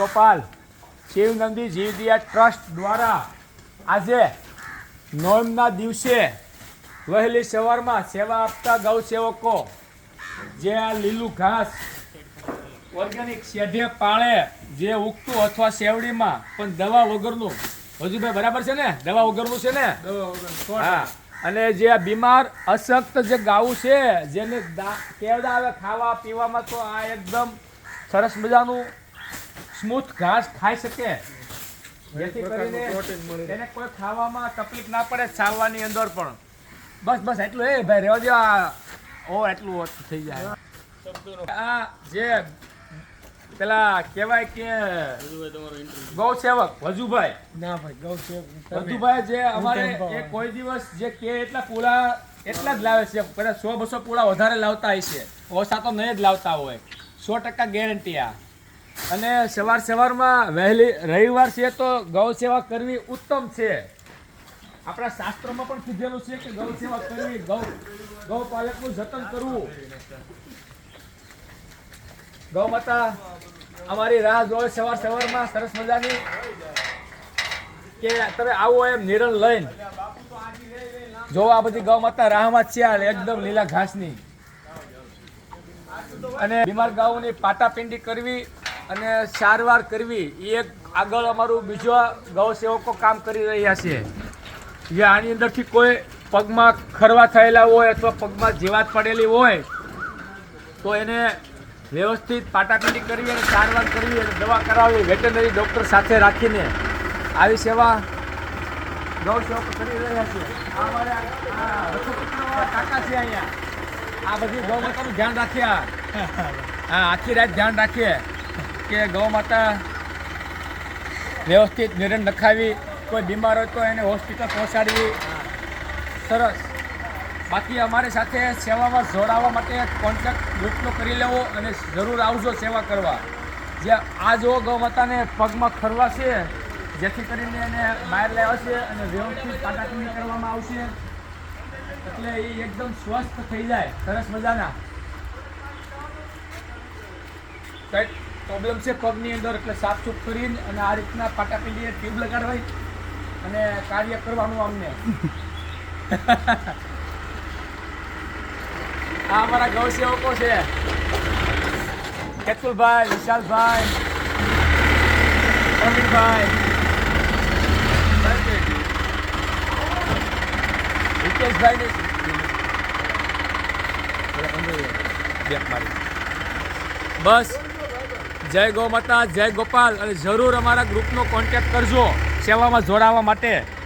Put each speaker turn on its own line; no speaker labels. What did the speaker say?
Gopal શિવનંદી Jivdaya trust દ્વારા આજે નોમના દિવસે વહેલી સવારમાં સેવા આપતા ગૌસેવકો જે આ લીલું ઘાસ ઓર્ગેનિક શેઢે પાળે જે ઉગતું અથવા શેવડીમાં પણ દવા વગરનું હજુભાઈ બરાબર છે ને? દવા વગરનું છે ને? હા અને જે આ બીમાર અશક્ત જે ગાવું છે જેને કેવડા આવે ખાવા પીવામાં તો આ એકદમ સરસ મજાનું સ્મૂથ ઘાસ ખાઈ શકે. જેથી કરીને એને કોઈ ખાવામાં તકલીફ ના પડે ચાલવાની અંદર પણ. બસ બસ એટલું એ ભાઈ રહેવા દો ઓ એટલું થઈ જાય. આ જે પેલા કહેવાય કે ગૌ સેવક વજુભાઈ.
ના ભાઈ ગૌ છે
વધુભાઈ જે અમારે એ કોઈ દિવસ જે કે એટલા પૂળા એટલા જ લાવે છે. કદાચ સો બસો પૂળા વધારે લાવતા હશે ઓછા તો નહીં જ લાવતા હોય. સો ટકા ગેરંટી આ. અને સવાર સવારમાં વહેલી રવિવાર છે તો ગૌ સેવા કરવી ઉત્તમ છે. આપણા શાસ્ત્રોમાં પણ કીધેલું છે કે ગૌ સેવા કરવી ગૌ ગૌ પાલકનું જતન કરવું. ગૌ માતા, અમારી રાહ જોવે સવાર સવારમાં, સરસ મજાની કે તમે આવો એમ નિરણ લઈને. જો આ બધી ગૌ માતા રાહમાં છે એકદમ લીલા ઘાસની. અને બીમાર ગાઉની પાટાપિંડી કરવી અને સારવાર કરવી, એ એક આગળ અમારું બીજો ગૌ સેવકો કામ કરી રહ્યા છે. જે આની અંદરથી કોઈ પગમાં ખરવા થયેલા હોય અથવા પગમાં જીવાત પડેલી હોય, તો એને વ્યવસ્થિત પાટાપિંડી કરવી અને સારવાર કરવી અને દવા કરાવવી વેટરનરી ડૉક્ટર સાથે રાખીને આવી સેવા ગૌ સેવકો કરી રહ્યા છે. આ અહીંયા. આ બધી ગૌ ધ્યાન રાખ્યા હા, આખી રાત ધ્યાન રાખીએ. કે ગૌ માતા વ્યવસ્થિત નિરણ નખાવી, કોઈ બીમાર હોય તો એને હોસ્પિટલ પહોંચાડવી. સરસ. બાકી અમારી સાથે સેવામાં જોડાવા માટે કોન્ટેક્ટ ગ્રુપનો કરી લેવો અને જરૂર આવજો સેવા કરવા. જે આ જો ગૌ માતાને પગમાં ખરવા છે, જેથી કરીને એને બહાર લેવાશે અને વ્યવસ્થિત પાટાકીની કરવામાં આવશે. એટલે એ એકદમ સ્વસ્થ થઈ જાય. સરસ મજાના. પ્રોબ્લેમ છે પગની અંદર એટલે સાફસૂફ કરીને અને આ રીતના પાટાપીલીએ ટ્યુબ લગાડવાય અને કાર્ય કરવાનું અમને. આ અમારા ગૌ સેવકો છે. કેતુલભાઈ વિશાલભાઈ પ્રવીણભાઈ. હિતેશભાઈ બસ. જય ગૌ માતા જય ગોપાલ. અને જરૂર અમારા ગ્રુપનો કોન્ટેક્ટ કરજો. સેવામાં જોડાવા માટે.